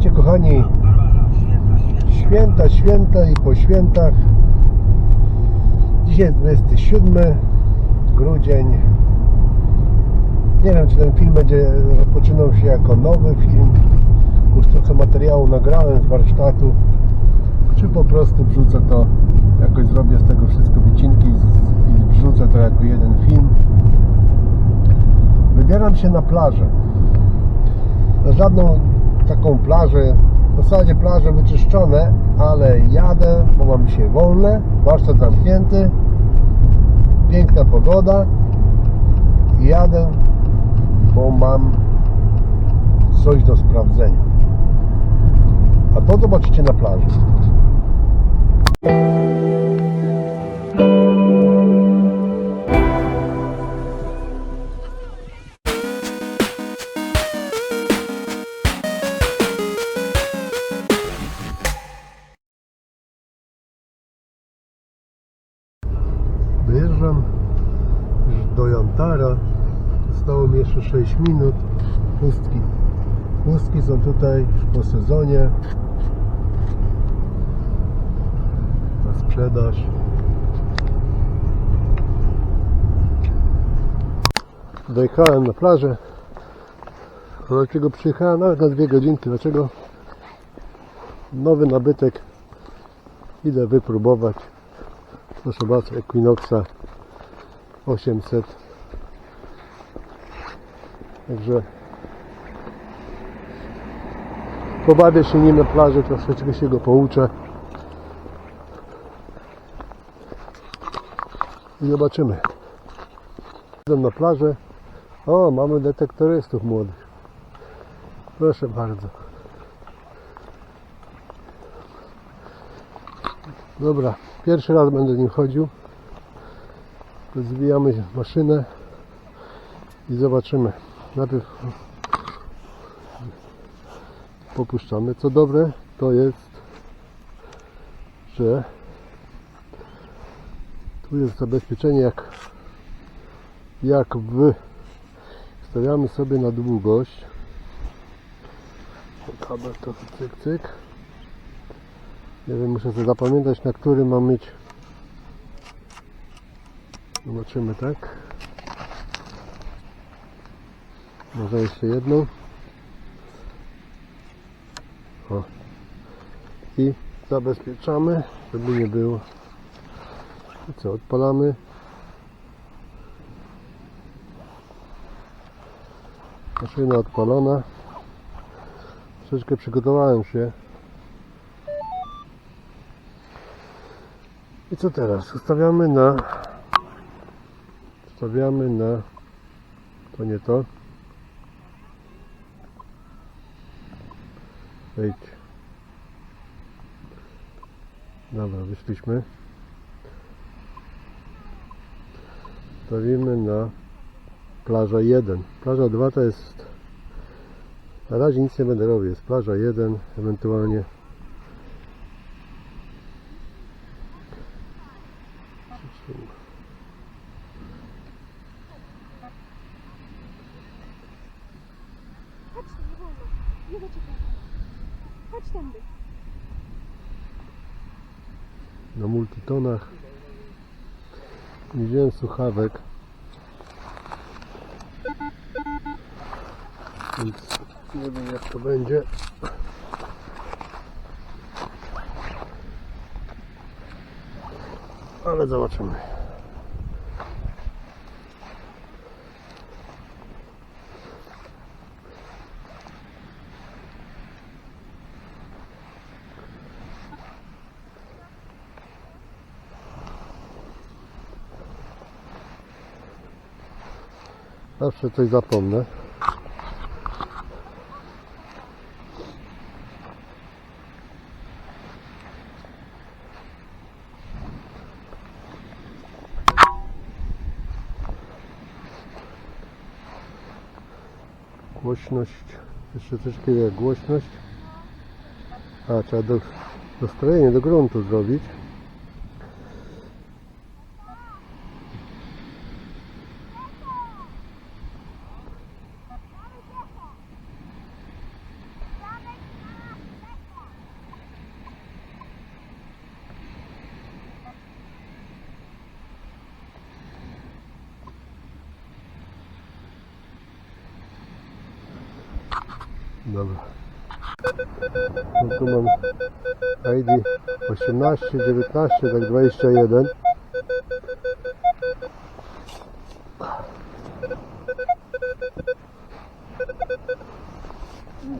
Słuchajcie kochani, święta, święta i po świętach. Dzisiaj 27 grudzień. Nie wiem, czy ten film będzie rozpoczynał się jako nowy film. Już trochę materiału nagrałem z warsztatu. Czy po prostu wrzucę to, jakoś zrobię z tego wszystko wycinki i wrzucę to jako jeden film. Wybieram się na plażę. Na żadną taką plażę, w zasadzie plaże wyczyszczone, ale jadę, bo mam dzisiaj wolne, warsztat zamknięty, piękna pogoda i jadę, bo mam coś do sprawdzenia. A to zobaczycie na plaży. Jeszcze 6 minut. Pustki. Pustki są tutaj już po sezonie. Na sprzedaż. Dojechałem na plażę. Dlaczego przyjechałem nawet na dwie godzinki? Dlaczego? Nowy nabytek. Idę wypróbować. Proszę bardzo, Equinoxa 800. Także pobawię się nim na plaży, troszeczkę się go pouczę. I zobaczymy. Idę na plażę. O, mamy detektorystów młodych. Proszę bardzo. Dobra, pierwszy raz będę nim chodził. Zwijamy maszynę i zobaczymy. Najpierw popuszczamy. Co dobre to jest, że tu jest zabezpieczenie jak jak w stawiamy sobie na długość kabel to cyk cyk nie wiem, muszę sobie zapamiętać, na którym mam mieć. Zobaczymy, tak? Może jeszcze jedną. O. I zabezpieczamy, żeby nie było. I co, odpalamy. Maszyna odpalona. Troszeczkę przygotowałem się. I co teraz? Ustawiamy na ustawiamy na to nie to wejdź. Dobra, wyszliśmy. Stawimy na plaża 1 plaża 2 to jest na razie nic nie będę robił, jest plaża 1 ewentualnie Chodź, nie wolno. Nie zaczekaj. Chodź tędy. na multitonach. Nie wziąłem słuchawek. Więc nie wiem jak to będzie. Ale zobaczymy. Zawsze coś zapomnę. Głośność, jeszcze troszkę jak głośność. A, trzeba do, dostrojenie do gruntu zrobić. Dobra. No tu mam ID 18, 19, tak 21.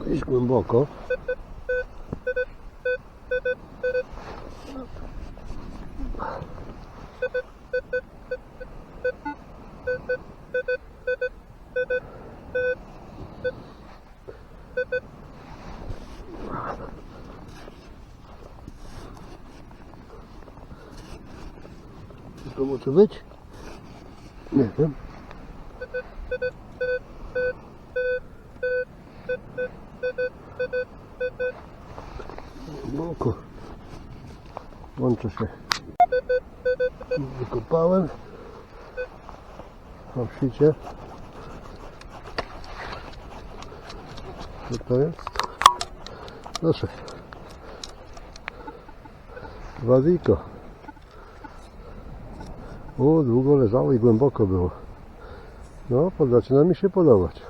Gdzieś głęboko. To może być? Nie wiem. Głęboko. Łączę się. Wykopałem. Sicie. Co to jest? Proszę. Wadiko. O, długo leżało i głęboko było. No, zaczyna mi się podobać.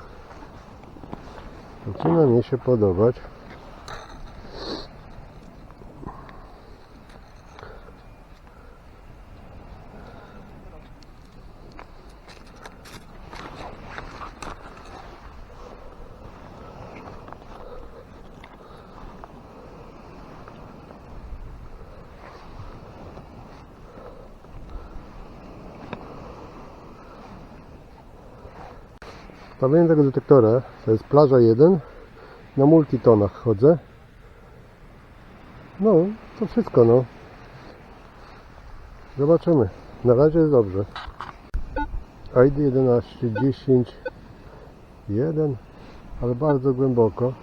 Zaczyna mi się podobać. Stawienie tego detektora to jest plaża 1. Na multitonach chodzę. No, to wszystko, no. Zobaczymy. Na razie jest dobrze. ID 11, 10, 1, ale bardzo głęboko.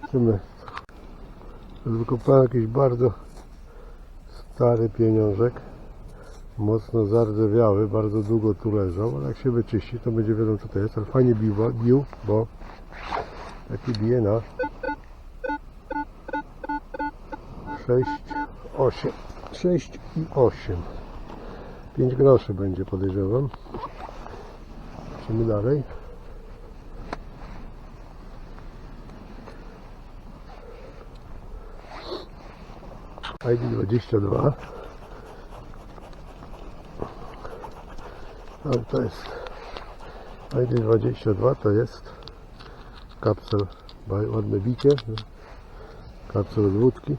Zobaczymy. Wykopałem jakiś bardzo stary pieniążek mocno zardzewiały, bardzo długo tu leżał, ale jak się wyczyści, to będzie wiadomo co to jest, ale fajnie bił, bił bo taki bije na 6, 8, 6 i 8. 5 groszy będzie podejrzewam. Lecimy dalej. ID22 No to jest ID22 to jest kapsel ładne bicie kapsel od wódki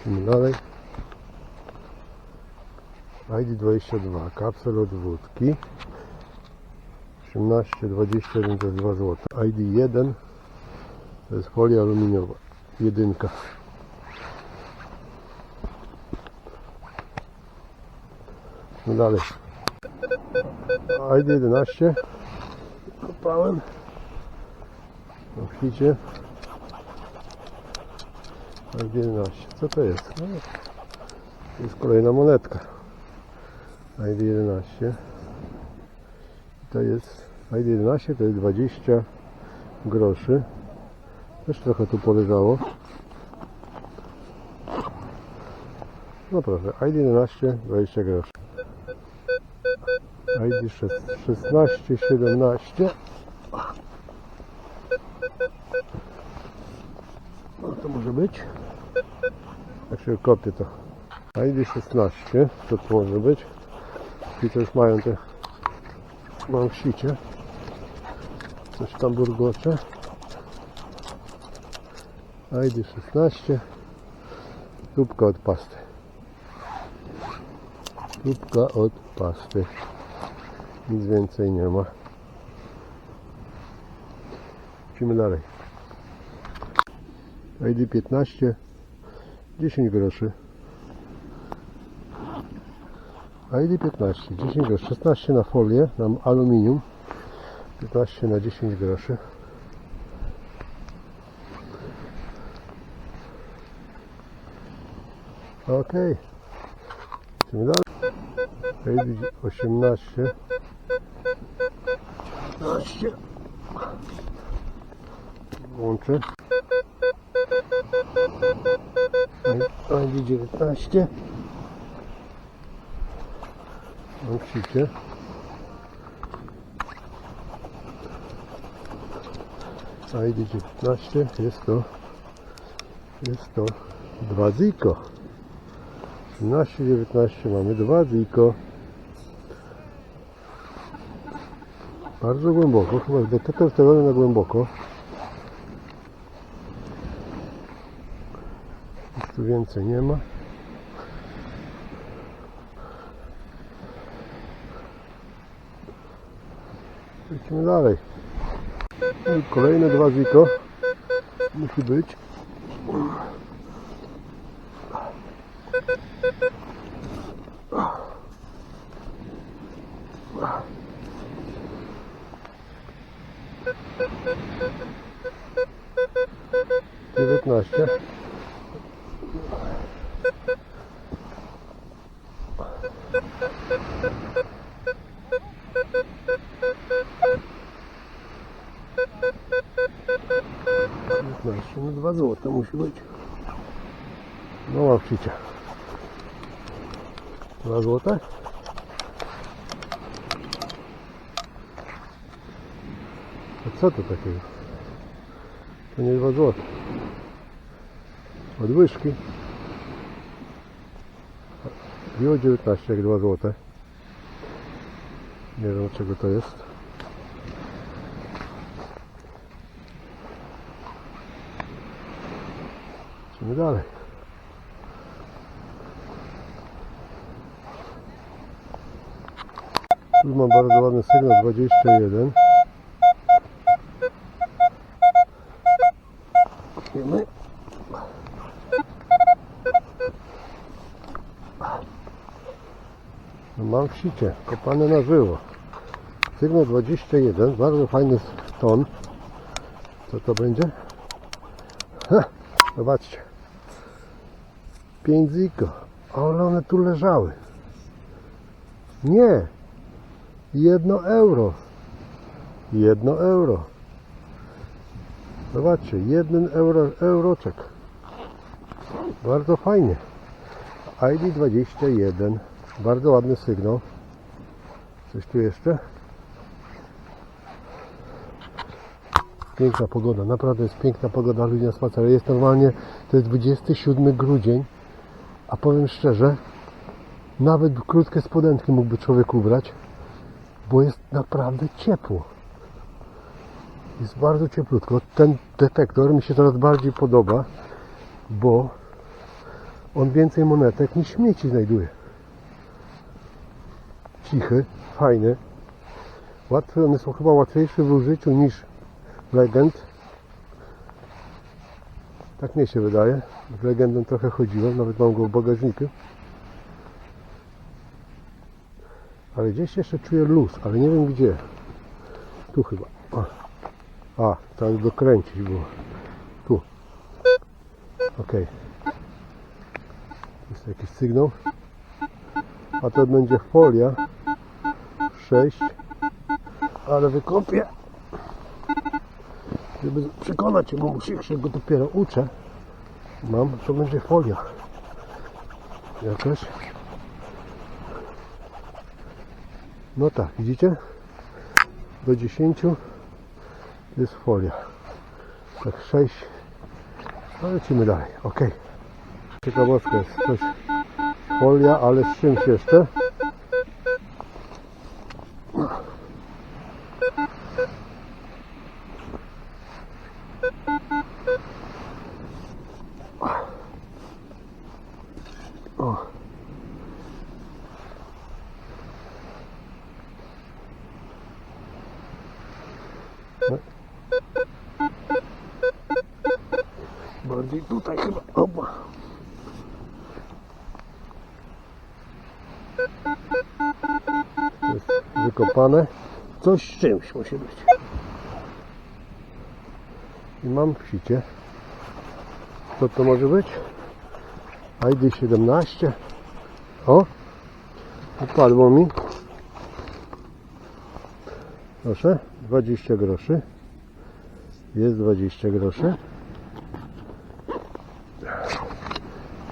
Idziemy dalej ID22 kapsel od wódki. 18,21 to jest 2 zł ID1 to jest folia aluminiowa. Jedynka. No dalej ID 11 kopałem. Na wsicie ID 11 co to jest? No, to jest kolejna monetka. ID 11 to jest ID 11 to jest 20 groszy. Też trochę tu poleżało. No proszę ID 11 20 groszy ID 16, 17. No to może być. Jak się kopie to. ID 16, to to może być. I to już mają te mam w sicie. Coś tam burgocze. ID 16. Tubka od pasty. Tubka od pasty. Nic więcej nie ma. Idziemy dalej. ID 15 10 groszy. ID 15 10 groszy. 16 na folię, na aluminium. 15 na 10 groszy. Ok. Idziemy dalej. ID 18 15. Włączę. Będzie 19. Włączycie. ID 19 jest to jest to dwa ziko 13, 19 mamy dwa ziko Bardzo głęboko, chyba detektor wstawiony na głęboko. Nic tu więcej nie ma. Lecimy dalej. Kolejne dwa ziko. Musi być. Wow. 19. Значит, ну два золота может быть. Ну, лапчича. Два золота. Co to takiego? To nie dwa złote. Odwyżki. Biło 19 jak 2 złote. Nie wiem czego to jest. Idźmy dalej. Tu mam bardzo ładny sygnał 21. sicie, kopane na żywo. Sygnał 21, bardzo fajny ton. Co to będzie? Ha, zobaczcie. 5 ziko. Ale one tu leżały. Nie. Jedno euro. Jedno euro. Zobaczcie, jeden euro, euroczek. Bardzo fajnie. ID 21. Bardzo ładny sygnał. Coś tu jeszcze? Piękna pogoda, naprawdę jest piękna pogoda, ludzie na spacerze. Jest normalnie, to jest 27 grudzień, a powiem szczerze, nawet krótkie spodenki mógłby człowiek ubrać, bo jest naprawdę ciepło. Jest bardzo cieplutko. Ten detektor mi się coraz bardziej podoba, bo on więcej monetek niż śmieci znajduje. Cichy, fajny. Łatwy, one są chyba łatwiejsze w użyciu niż Legend. Tak mi się wydaje. Z Legendem trochę chodziłem, nawet mam go w bagażniku. Ale gdzieś jeszcze czuję luz, ale nie wiem gdzie. Tu chyba. A, trzeba dokręcić było. Tu. Ok. Jest jakiś sygnał. A to będzie folia 6. Ale wykopię. Żeby przekonać się, bo muszę się go dopiero uczę. Mam, to będzie folia. Jakaś. No tak, widzicie? Do 10 jest folia. Tak 6. No lecimy dalej, ok. Ciekawostka jest coś folia, ale z czymś jeszcze. Coś z czymś musi być. I mam w sicie. Co to może być? ID 17. O! Upadło mi. Proszę, 20 groszy. Jest 20 groszy.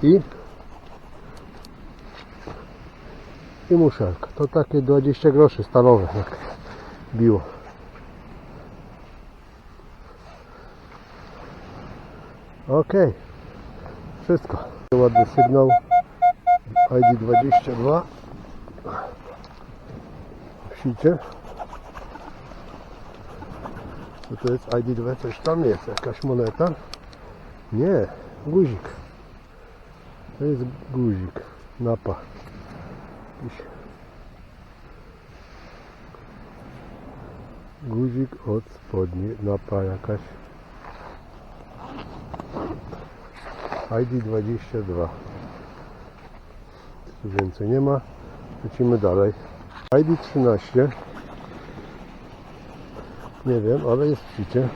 I i muszelka. To takie 20 groszy stalowe jak biło. Okej. Wszystko. Ładny sygnał. ID22. Wsicie. Co to jest ID2? Coś tam jest. Jakaś moneta? Nie. Guzik. To jest guzik. Napa. Jakiś guzik od spodni. Napa jakaś. ID22. Tu więcej nie ma. Lecimy dalej. ID13. Nie wiem, ale jest w.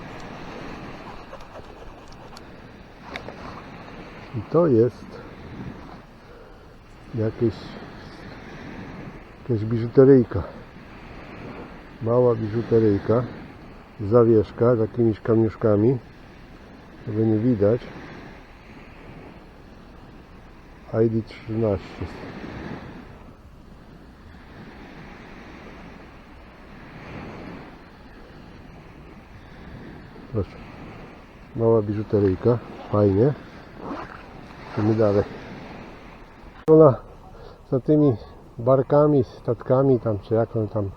I to jest jakieś jakaś biżuteryjka. Mała biżuteryjka. Zawieszka z jakimiś kamiuszkami. Tego nie widać. ID 13. Proszę. Mała biżuteryjka. Fajnie. Idziemy dalej. Ona za tymi barkami, statkami tam, czy jak on tam,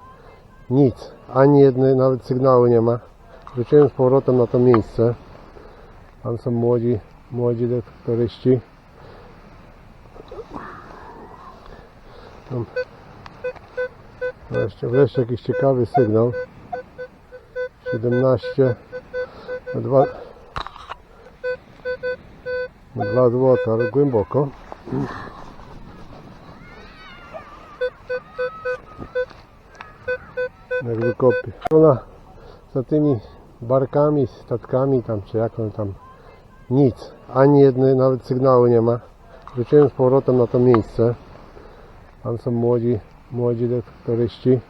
nic. Ani jednej nawet sygnału nie ma. Wróciłem z powrotem na to miejsce. Tam są młodzi, młodzi detektoryści. Tam wreszcie, wreszcie jakiś ciekawy sygnał. 17 na 2 na 2 złota, ale głęboko. Wykopie. Ona za tymi barkami, statkami tam, czy jak on tam, nic. Ani jednej nawet sygnału nie ma. Wróciłem z powrotem na to miejsce. Tam są młodzi, młodzi detektoryści.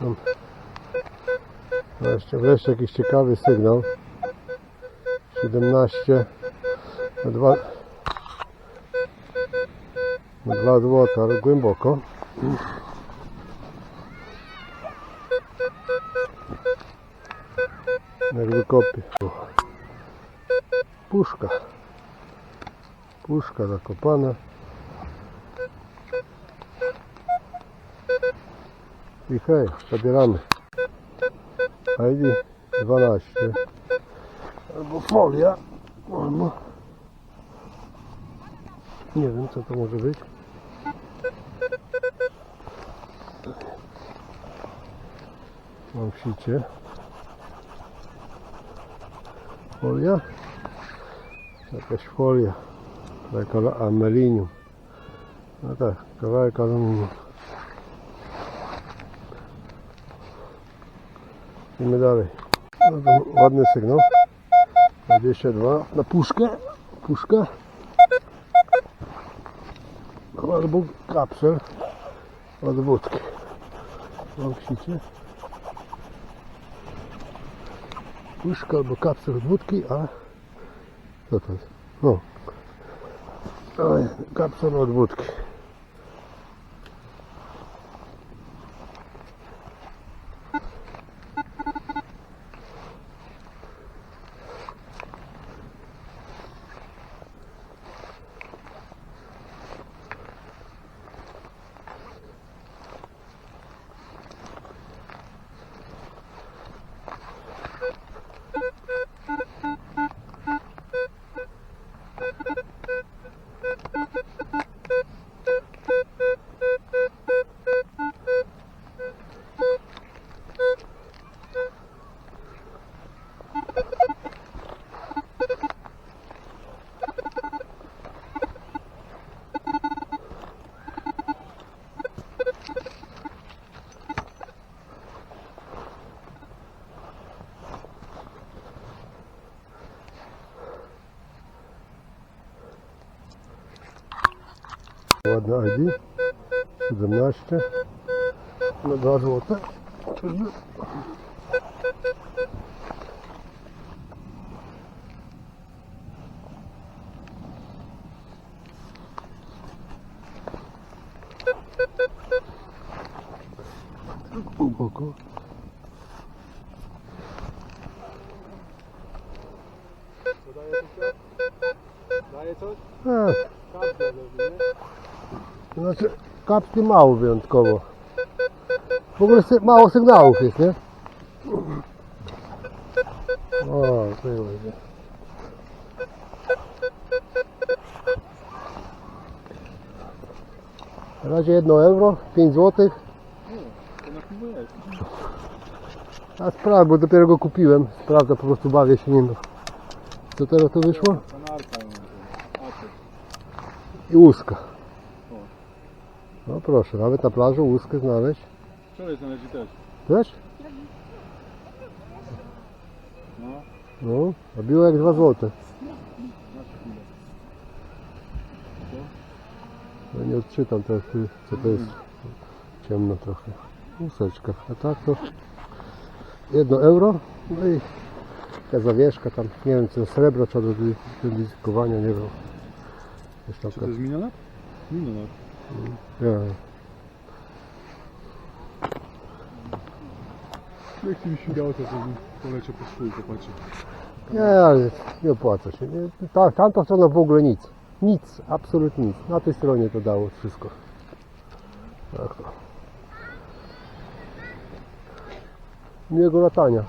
Tam wreszcie, wreszcie jakiś ciekawy sygnał. 17 na 2 na 2 złota, ale głęboko. Jak wykopie. Puszka. Puszka zakopana. I hej, zabieramy. ID 12. Albo folia. Albo... Nie wiem co to może być. Mam w sicie. Folia. Jakaś folia. Taka amelinium. No tak, kawałek aluminium. Idziemy dalej. No ładny sygnał. 22 na puszkę. Puszka. Albo kapsel od wódki. Mam w sicie. Puszka albo kapsel od wódki, a co to jest? No. Kapsel od wódki. Ładne ID. 17. Na 2 złote. Kapsli mało wyjątkowo. W ogóle mało sygnałów jest, nie? O, to będzie. Na razie 1 euro, 5 zł. A sprawdzę, bo dopiero go kupiłem. Sprawdzę, po prostu bawię się nim. Co teraz to wyszło? I łuska. No proszę, nawet na plaży łuskę znaleźć. Wczoraj znaleźli też. Też? No. No, a biło jak 2 zł. Masz chwilę. No nie odczytam teraz, y, co to jest. Ciemno trochę. Łuseczka. A tak to 1 euro. No i ta zawieszka tam, nie wiem co, srebro czy do identyfikowania, nie wiem. Jest Czy taka, to jest minionat? Minionat. Ja, Jak ci mi śmigało, to sobie poleciał po swój, popatrzę. Nie, ale nie opłaca się. Ta, tamta strona w ogóle nic. Nic, absolutnie nic. Na tej stronie to dało wszystko. Tak to. Miłego latania.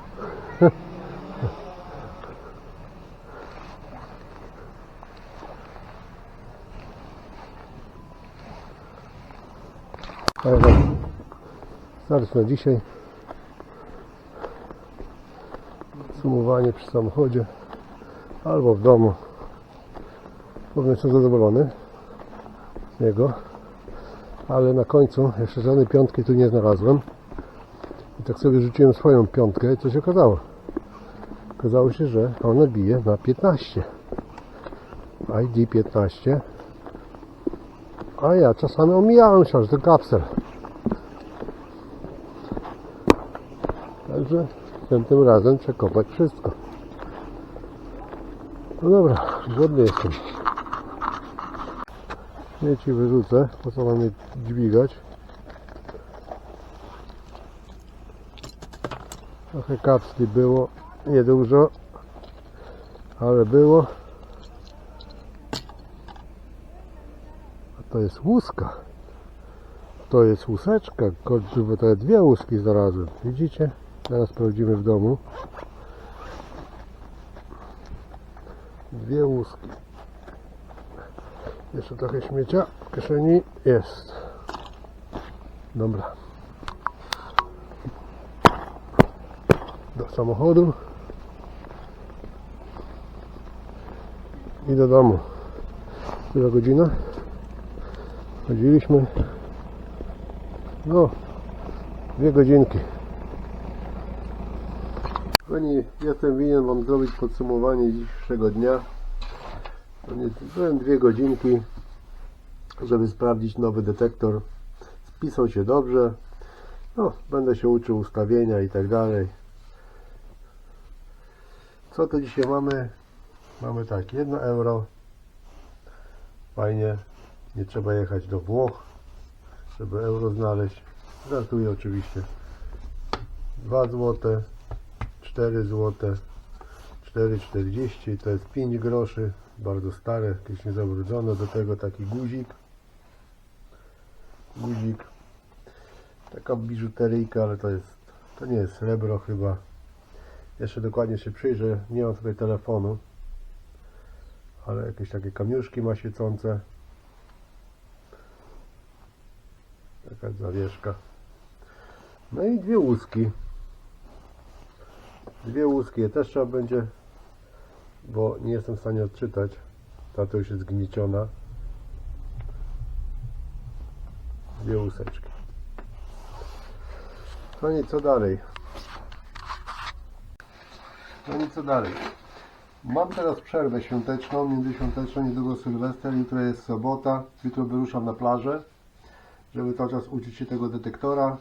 Ale starczy na dzisiaj. Sumowanie przy samochodzie albo w domu. Powiem, jestem zadowolony z niego, ale na końcu jeszcze żadnej piątki tu nie znalazłem. I tak sobie rzuciłem swoją piątkę i co się okazało? Okazało się, że ona bije na 15. ID 15. A ja czasami omijałem się, że to kapsel. Chcę tym razem przekopać wszystko. No dobra, głodny jestem. Śmieci wyrzucę, po co mam je dźwigać. Trochę kapsli było, niedużo, ale było. A to jest łuska. To jest łuseczka, bo te dwie łuski znalazłem. Widzicie? Teraz sprawdzimy w domu. Dwie łuski. Jeszcze trochę śmiecia w kieszeni. Jest. Dobra. Do samochodu. I do domu. Która godzina? Chodziliśmy. No, dwie godzinki. Kochani, jestem winien Wam zrobić podsumowanie dzisiejszego dnia. Byłem dwie godzinki, żeby sprawdzić nowy detektor. Spisał się dobrze. No, będę się uczył ustawienia i tak dalej. Co to dzisiaj mamy? Mamy tak, 1 euro. Fajnie. Nie trzeba jechać do Włoch, żeby euro znaleźć. Żartuję oczywiście. 2 złote. 4 zł 4,40 to jest 5 groszy bardzo stare, jakieś niezabrudzone do tego taki guzik. Guzik. Taka biżuteryjka, ale to jest to nie jest srebro chyba. Jeszcze dokładnie się przyjrzę, nie mam sobie telefonu ale jakieś takie kamiuszki ma świecące. Taka zawieszka. No i dwie łuski Dwie łuski, je też trzeba będzie, bo nie jestem w stanie odczytać. Ta to już jest zgnieciona. Dwie łuseczki. No i co dalej? No i co dalej? Mam teraz przerwę świąteczną, międzyświąteczną, niedługo Sylwester, jutro jest sobota, jutro wyruszam na plażę, żeby cały czas uczyć się tego detektora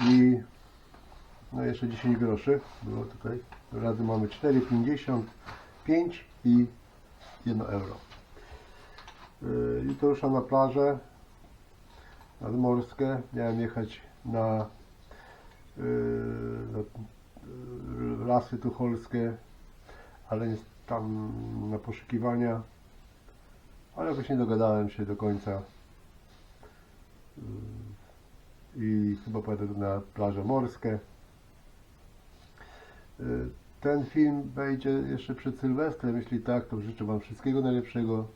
i no jeszcze 10 groszy było tutaj. Razem mamy 4,50, 5 i 1 euro. Yy, Jutro ruszam na plażę nadmorskie. Miałem jechać na, yy, na lasy tucholskie, ale tam na poszukiwania ale jakoś nie dogadałem się do końca. Yy, I chyba pojadę na plaże morskie. Yy, Ten film wejdzie jeszcze przed Sylwestrem. Jeśli tak, to życzę Wam wszystkiego najlepszego.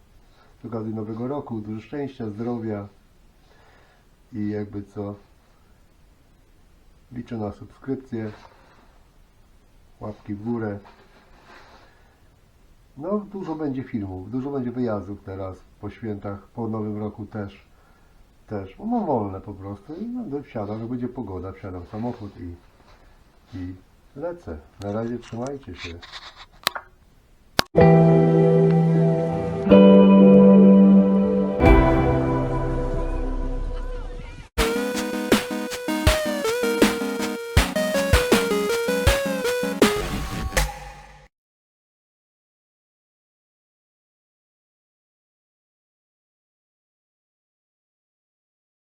Z okazji Nowego Roku. Dużo szczęścia, zdrowia. I jakby co, liczę na subskrypcję, łapki w górę. No, dużo będzie filmów, dużo będzie wyjazdów teraz po świętach, po Nowym Roku też. Też, mam wolne po prostu i będę wsiadam, jak będzie pogoda, wsiadam w samochód i, i lecę. Na razie trzymajcie się.